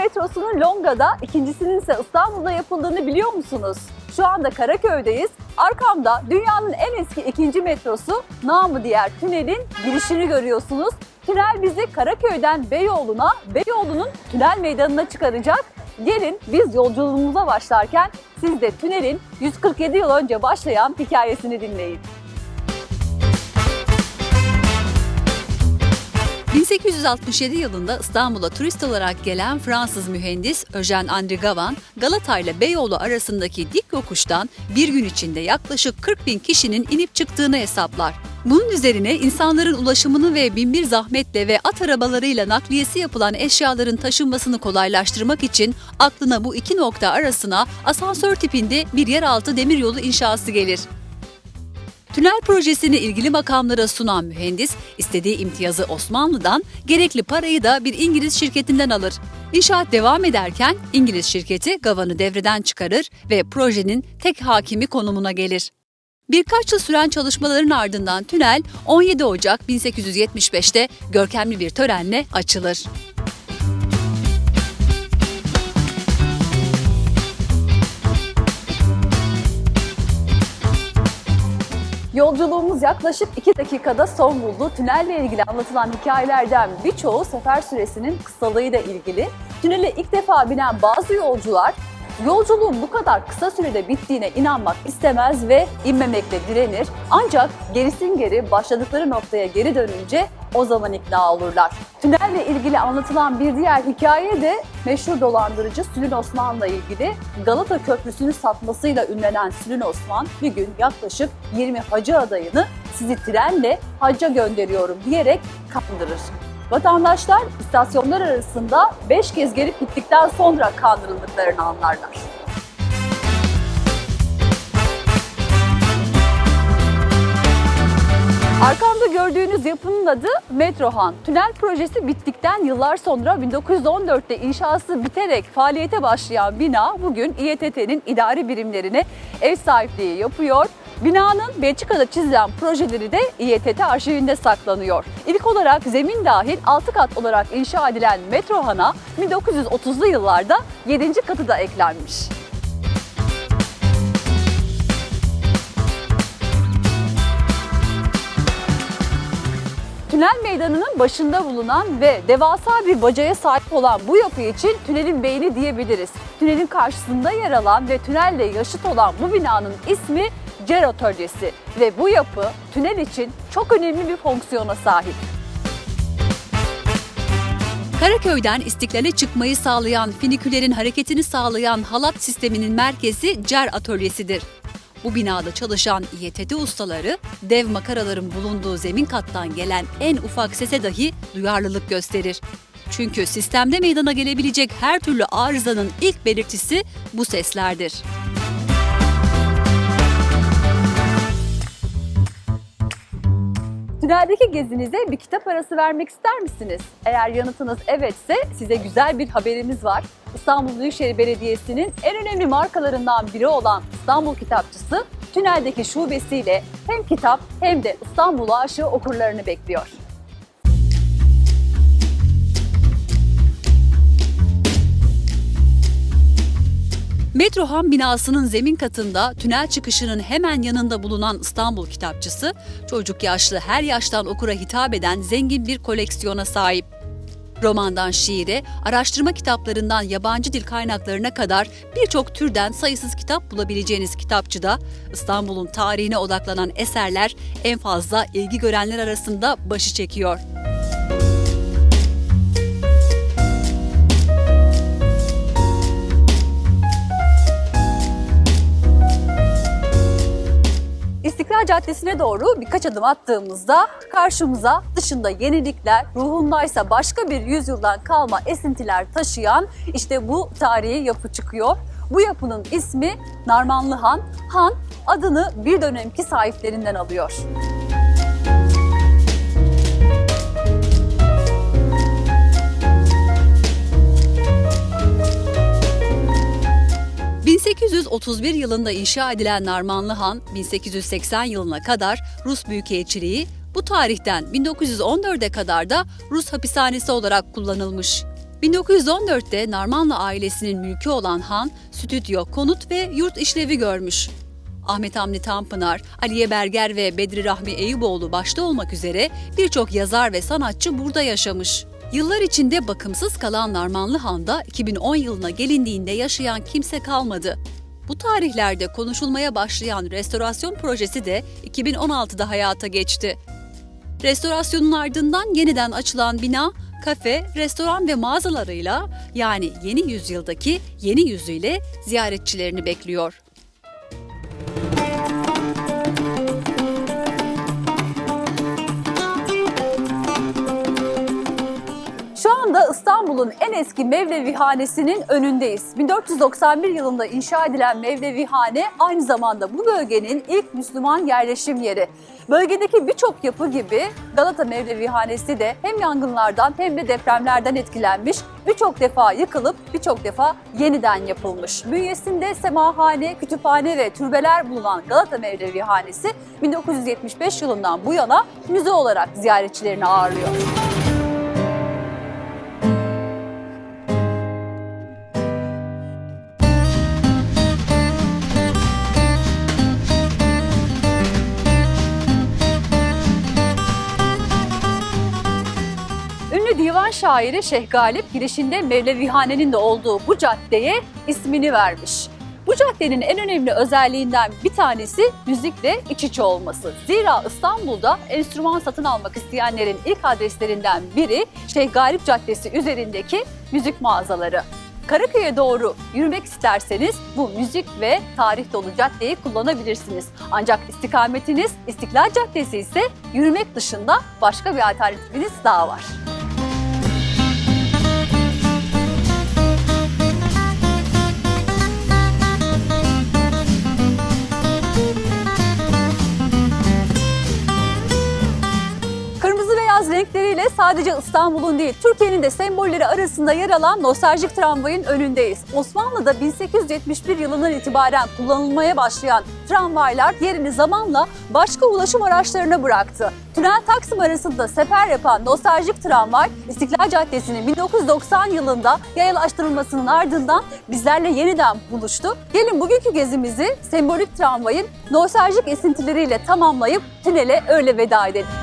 metrosunun Longa'da, ikincisinin ise İstanbul'da yapıldığını biliyor musunuz? Şu anda Karaköy'deyiz. Arkamda dünyanın en eski ikinci metrosu, namı diğer tünelin girişini görüyorsunuz. Tünel bizi Karaköy'den Beyoğlu'na, Beyoğlu'nun tünel meydanına çıkaracak. Gelin biz yolculuğumuza başlarken siz de tünelin 147 yıl önce başlayan hikayesini dinleyin. 1867 yılında İstanbul'a turist olarak gelen Fransız mühendis Eugène André Gavan, Galata ile Beyoğlu arasındaki dik yokuştan bir gün içinde yaklaşık 40 bin kişinin inip çıktığını hesaplar. Bunun üzerine insanların ulaşımını ve binbir zahmetle ve at arabalarıyla nakliyesi yapılan eşyaların taşınmasını kolaylaştırmak için aklına bu iki nokta arasına asansör tipinde bir yeraltı demiryolu inşası gelir. Tünel projesini ilgili makamlara sunan mühendis, istediği imtiyazı Osmanlı'dan, gerekli parayı da bir İngiliz şirketinden alır. İnşaat devam ederken İngiliz şirketi Gavan'ı devreden çıkarır ve projenin tek hakimi konumuna gelir. Birkaç yıl süren çalışmaların ardından tünel 17 Ocak 1875'te görkemli bir törenle açılır. Yolculuğumuz yaklaşık 2 dakikada son buldu. Tünelle ilgili anlatılan hikayelerden birçoğu sefer süresinin kısalığıyla ilgili. Tünele ilk defa binen bazı yolcular yolculuğun bu kadar kısa sürede bittiğine inanmak istemez ve inmemekle direnir. Ancak gerisin geri başladıkları noktaya geri dönünce o zaman ikna olurlar. Tünelle ilgili anlatılan bir diğer hikaye de meşhur dolandırıcı Sülün Osman'la ilgili. Galata Köprüsü'nü satmasıyla ünlenen Sülün Osman bir gün yaklaşık 20 hacı adayını sizi trenle hacca gönderiyorum diyerek kandırır. Vatandaşlar istasyonlar arasında 5 kez gelip gittikten sonra kandırıldıklarını anlarlar. Arkamda gördüğünüz yapının adı Metrohan. Tünel projesi bittikten yıllar sonra 1914'te inşası biterek faaliyete başlayan bina bugün İETT'nin idari birimlerine ev sahipliği yapıyor. Binanın Belçika'da çizilen projeleri de İETT arşivinde saklanıyor. İlk olarak zemin dahil 6 kat olarak inşa edilen Metrohan'a 1930'lu yıllarda 7. katı da eklenmiş. Tünel meydanının başında bulunan ve devasa bir bacaya sahip olan bu yapı için tünelin beyni diyebiliriz. Tünelin karşısında yer alan ve tünelle yaşıt olan bu binanın ismi Cer Atölyesi ve bu yapı tünel için çok önemli bir fonksiyona sahip. Karaköy'den İstiklal'e çıkmayı sağlayan, finikülerin hareketini sağlayan halat sisteminin merkezi Cer Atölyesi'dir. Bu binada çalışan İETT ustaları dev makaraların bulunduğu zemin kattan gelen en ufak sese dahi duyarlılık gösterir. Çünkü sistemde meydana gelebilecek her türlü arızanın ilk belirtisi bu seslerdir. Tüneldeki gezinize bir kitap arası vermek ister misiniz? Eğer yanıtınız evetse size güzel bir haberimiz var. İstanbul Büyükşehir Belediyesi'nin en önemli markalarından biri olan İstanbul Kitapçısı tüneldeki şubesiyle hem kitap hem de İstanbul aşığı okurlarını bekliyor. Metrohan binasının zemin katında tünel çıkışının hemen yanında bulunan İstanbul Kitapçısı, çocuk yaşlı her yaştan okura hitap eden zengin bir koleksiyona sahip. Romandan şiire, araştırma kitaplarından yabancı dil kaynaklarına kadar birçok türden sayısız kitap bulabileceğiniz kitapçıda İstanbul'un tarihine odaklanan eserler en fazla ilgi görenler arasında başı çekiyor. Caddesi'ne doğru birkaç adım attığımızda karşımıza dışında yenilikler, ruhundaysa başka bir yüzyıldan kalma esintiler taşıyan işte bu tarihi yapı çıkıyor. Bu yapının ismi Narmanlı Han. Han adını bir dönemki sahiplerinden alıyor. ...1831 yılında inşa edilen Narmanlı Han, 1880 yılına kadar Rus Büyükelçiliği, bu tarihten 1914'e kadar da Rus hapishanesi olarak kullanılmış. 1914'te Narmanlı ailesinin mülkü olan han, stüdyo, konut ve yurt işlevi görmüş. Ahmet Hamdi Tanpınar, Aliye Berger ve Bedri Rahmi Eyüboğlu başta olmak üzere birçok yazar ve sanatçı burada yaşamış. Yıllar içinde bakımsız kalan Narmanlı Han'da 2010 yılına gelindiğinde yaşayan kimse kalmadı. Bu tarihlerde konuşulmaya başlayan restorasyon projesi de 2016'da hayata geçti. Restorasyonun ardından yeniden açılan bina, kafe, restoran ve mağazalarıyla yani yeni yüzyıldaki yeni yüzüyle ziyaretçilerini bekliyor. Anda İstanbul'un en eski Mevlevihanesi'nin önündeyiz. 1491 yılında inşa edilen Mevlevihane aynı zamanda bu bölgenin ilk Müslüman yerleşim yeri. Bölgedeki birçok yapı gibi Galata Mevlevihanesi de hem yangınlardan hem de depremlerden etkilenmiş, birçok defa yıkılıp birçok defa yeniden yapılmış. Bünyesinde semahane, kütüphane ve türbeler bulunan Galata Mevlevihanesi 1975 yılından bu yana müze olarak ziyaretçilerini ağırlıyor. Divan şairi Şeyh Galip girişinde Mevlevihane'nin de olduğu bu caddeye ismini vermiş. Bu caddenin en önemli özelliğinden bir tanesi müzikle iç içe olması. Zira İstanbul'da enstrüman satın almak isteyenlerin ilk adreslerinden biri Şeyh Galip Caddesi üzerindeki müzik mağazaları. Karaköy'e doğru yürümek isterseniz bu müzik ve tarih dolu caddeyi kullanabilirsiniz. Ancak istikametiniz İstiklal Caddesi ise yürümek dışında başka bir alternatifiniz daha var. Sadece İstanbul'un değil, Türkiye'nin de sembolleri arasında yer alan nostaljik tramvayın önündeyiz. Osmanlı'da 1871 yılından itibaren kullanılmaya başlayan tramvaylar yerini zamanla başka ulaşım araçlarına bıraktı. Tünel Taksim arasında sefer yapan nostaljik tramvay İstiklal Caddesi'nin 1990 yılında yayalaştırılmasının ardından bizlerle yeniden buluştu. Gelin bugünkü gezimizi sembolik tramvayın nostaljik esintileriyle tamamlayıp tünele öyle veda edelim.